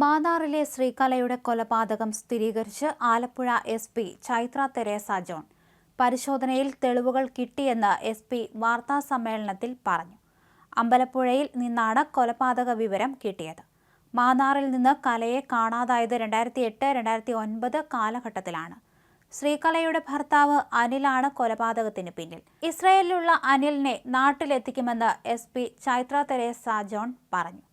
മാന്നാറിലെ ശ്രീകലയുടെ കൊലപാതകം സ്ഥിരീകരിച്ച് Alappuzha S P Chaithra Teresa John. പരിശോധനയിൽ തെളിവുകൾ കിട്ടിയെന്ന് എസ് പി വാർത്താസമ്മേളനത്തിൽ പറഞ്ഞു. അമ്പലപ്പുഴയിൽ നിന്നാണ് കൊലപാതക വിവരം കിട്ടിയത്. മാന്നാറിൽ നിന്ന് കലയെ കാണാതായത് രണ്ടായിരത്തി എട്ട് രണ്ടായിരത്തി ഒൻപത് കാലഘട്ടത്തിലാണ്. ശ്രീകലയുടെ ഭർത്താവ് അനിലാണ് കൊലപാതകത്തിന് പിന്നിൽ. ഇസ്രയേലിലുള്ള അനിലിനെ നാട്ടിലെത്തിക്കുമെന്ന് S P Chaithra Teresa John പറഞ്ഞു.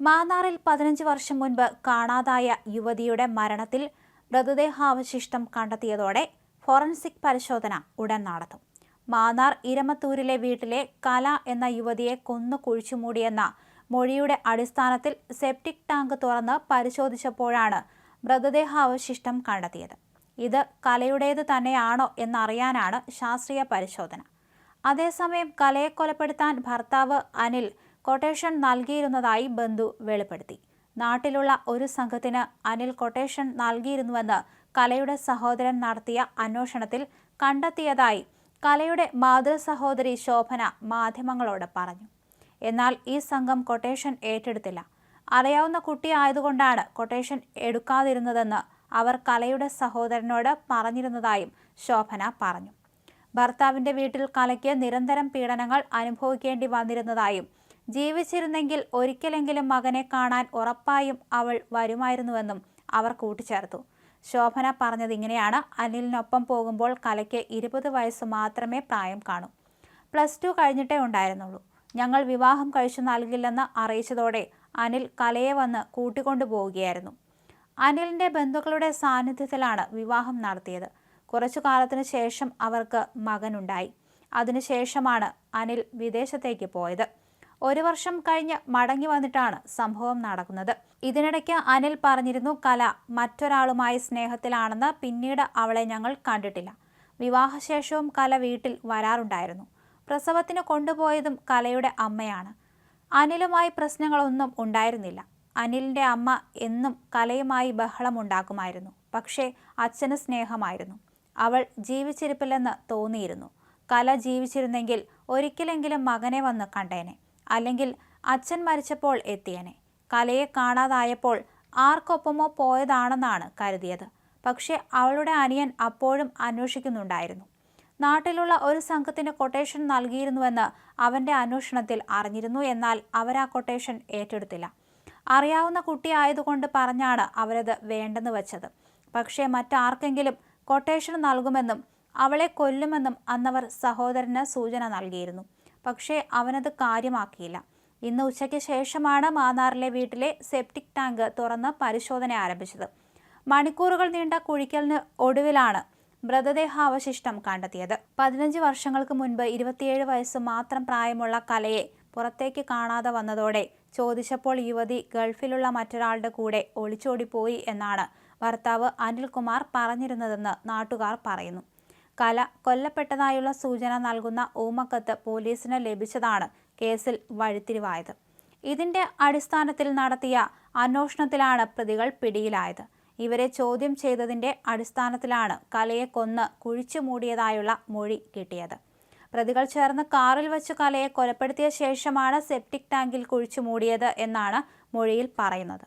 മാന്നാറിൽ പതിനഞ്ച് വർഷം മുൻപ് കാണാതായ യുവതിയുടെ മരണത്തിൽ മൃതദേഹാവശിഷ്ടം കണ്ടെത്തിയതോടെ ഫോറൻസിക് പരിശോധന ഉടൻ നടത്തും. മാന്നാർ ഇരമത്തൂരിലെ വീട്ടിലെ കല എന്ന യുവതിയെ കൊന്നു കുഴിച്ചുമൂടിയെന്ന മൊഴിയുടെ അടിസ്ഥാനത്തിൽ സെപ്റ്റിക് ടാങ്ക് തുറന്ന് പരിശോധിച്ചപ്പോഴാണ് മൃതദേഹാവശിഷ്ടം കണ്ടെത്തിയത്. ഇത് കലയുടേത് തന്നെയാണോ എന്നറിയാനാണ് ശാസ്ത്രീയ പരിശോധന. അതേസമയം കലയെ കൊലപ്പെടുത്താൻ ഭർത്താവ് അനിൽ കൊട്ടേഷൻ നൽകിയിരുന്നതായി ബന്ധു വെളിപ്പെടുത്തി. നാട്ടിലുള്ള ഒരു സംഘത്തിന് അനിൽ കൊട്ടേഷൻ നൽകിയിരുന്നുവെന്ന് കലയുടെ സഹോദരൻ നടത്തിയ അന്വേഷണത്തിൽ കണ്ടെത്തിയതായി കലയുടെ മാതൃ സഹോദരി ശോഭന മാധ്യമങ്ങളോട് പറഞ്ഞു. എന്നാൽ ഈ സംഘം കൊട്ടേഷൻ ഏറ്റെടുത്തില്ല. അറിയാവുന്ന കുട്ടി ആയതുകൊണ്ടാണ് കൊട്ടേഷൻ എടുക്കാതിരുന്നതെന്ന് അവർ കലയുടെ സഹോദരനോട് പറഞ്ഞിരുന്നതായും ശോഭന പറഞ്ഞു. ഭർത്താവിന്റെ വീട്ടിൽ കലയ്ക്ക് നിരന്തരം പീഡനങ്ങൾ അനുഭവിക്കേണ്ടി വന്നിരുന്നതായും ജീവിച്ചിരുന്നെങ്കിൽ ഒരിക്കലെങ്കിലും മകനെ കാണാൻ ഉറപ്പായും അവൾ വരുമായിരുന്നുവെന്നും അവർ കൂട്ടിച്ചേർത്തു. ശോഭന പറഞ്ഞത് ഇങ്ങനെയാണ്. അനിലിനൊപ്പം പോകുമ്പോൾ കലയ്ക്ക് ഇരുപത് വയസ്സ് മാത്രമേ പ്രായം കാണൂ. പ്ലസ് ടു കഴിഞ്ഞിട്ടേ ഉണ്ടായിരുന്നുള്ളൂ. ഞങ്ങൾ വിവാഹം കഴിച്ചു നൽകില്ലെന്ന് അറിയിച്ചതോടെ അനിൽ കലയെ വന്ന് കൂട്ടിക്കൊണ്ടു പോവുകയായിരുന്നു. അനിലിന്റെ ബന്ധുക്കളുടെ സാന്നിധ്യത്തിലാണ് വിവാഹം നടത്തിയത്. കുറച്ചു കാലത്തിനു ശേഷം അവർക്ക് മകനുണ്ടായി. അതിനുശേഷമാണ് അനിൽ വിദേശത്തേക്ക് പോയത്. ഒരു വർഷം കഴിഞ്ഞ് മടങ്ങി വന്നിട്ടാണ് സംഭവം നടക്കുന്നത്. ഇതിനിടയ്ക്ക് അനിൽ പറഞ്ഞിരുന്നു കല മറ്റൊരാളുമായി സ്നേഹത്തിലാണെന്ന് പിന്നീട് അവളെ ഞങ്ങൾ കണ്ടിട്ടില്ല. വിവാഹശേഷവും കല വീട്ടിൽ വരാറുണ്ടായിരുന്നു. പ്രസവത്തിന് കൊണ്ടുപോയതും കലയുടെ അമ്മയാണ്. അനിലുമായി പ്രശ്നങ്ങളൊന്നും ഉണ്ടായിരുന്നില്ല. അനിലിന്റെ അമ്മ എന്നും കലയുമായി ബഹളമുണ്ടാക്കുമായിരുന്നു പക്ഷേ അച്ഛന് സ്നേഹമായിരുന്നു. അവൾ ജീവിച്ചിരിപ്പില്ലെന്ന് തോന്നിയിരുന്നു. കല ജീവിച്ചിരുന്നെങ്കിൽ ഒരിക്കലെങ്കിലും മകനെ വന്ന് കണ്ടേനെ. അല്ലെങ്കിൽ അച്ഛൻ മരിച്ചപ്പോൾ എത്തിയനെ. കലയെ കാണാതായപ്പോൾ ആർക്കൊപ്പമോ പോയതാണെന്നാണ് കരുതിയത്. പക്ഷേ അവളുടെ അനിയൻ അപ്പോഴും അന്വേഷിക്കുന്നുണ്ടായിരുന്നു. നാട്ടിലുള്ള ഒരു സംഘത്തിന് കൊട്ടേഷൻ നൽകിയിരുന്നുവെന്ന് അവന്റെ അന്വേഷണത്തിൽ അറിഞ്ഞിരുന്നു. എന്നാൽ അവരാ കൊട്ടേഷൻ ഏറ്റെടുത്തില്ല. അറിയാവുന്ന കുട്ടിയായതുകൊണ്ട് പറഞ്ഞാണ് അവരത് വേണ്ടെന്ന് വെച്ചത്. പക്ഷേ മറ്റാർക്കെങ്കിലും കൊട്ടേഷൻ നൽകുമെന്നും അവളെ കൊല്ലുമെന്നും അന്നവർ സഹോദരന് സൂചന നൽകിയിരുന്നു. പക്ഷേ അവനത് കാര്യമാക്കിയില്ല. ഇന്ന് ഉച്ചയ്ക്ക് ശേഷമാണ് മാന്നാറിലെ വീട്ടിലെ സെപ്റ്റിക് ടാങ്ക് തുറന്ന് പരിശോധന ആരംഭിച്ചത്. മണിക്കൂറുകൾ നീണ്ട കുഴിക്കലിന് ഒടുവിലാണ് മൃതദേഹാവശിഷ്ടം കണ്ടെത്തിയത്. പതിനഞ്ച് വർഷങ്ങൾക്ക് മുൻപ് ഇരുപത്തിയേഴ് വയസ്സ് മാത്രം പ്രായമുള്ള കലയെ പുറത്തേക്ക് കാണാതെ വന്നതോടെ ചോദിച്ചപ്പോൾ യുവതി ഗൾഫിലുള്ള മറ്റൊരാളുടെ കൂടെ ഒളിച്ചോടിപ്പോയി എന്നാണ്. ഭർത്താവ് അനിൽകുമാർ പറഞ്ഞിരുന്നതെന്ന് നാട്ടുകാർ പറയുന്നു. കല കൊല്ലപ്പെട്ടതായുള്ള സൂചന നൽകുന്ന ഊമക്കത്ത് പോലീസിന് ലഭിച്ചതാണ് കേസിൽ വഴിത്തിരിവായത്. ഇതിന്റെ അടിസ്ഥാനത്തിൽ നടത്തിയ അന്വേഷണത്തിലാണ് പ്രതികൾ പിടിയിലായത്. ഇവരെ ചോദ്യം ചെയ്തതിന്റെ അടിസ്ഥാനത്തിലാണ് കലയെ കൊന്ന് കുഴിച്ചു മൂടിയതായുള്ള മൊഴി കിട്ടിയത്. പ്രതികൾ ചേർന്ന് കാറിൽ വെച്ച് കലയെ കൊലപ്പെടുത്തിയ ശേഷമാണ് സെപ്റ്റിക് ടാങ്കിൽ കുഴിച്ചു മൂടിയത് എന്നാണ് മൊഴിയിൽ പറയുന്നത്.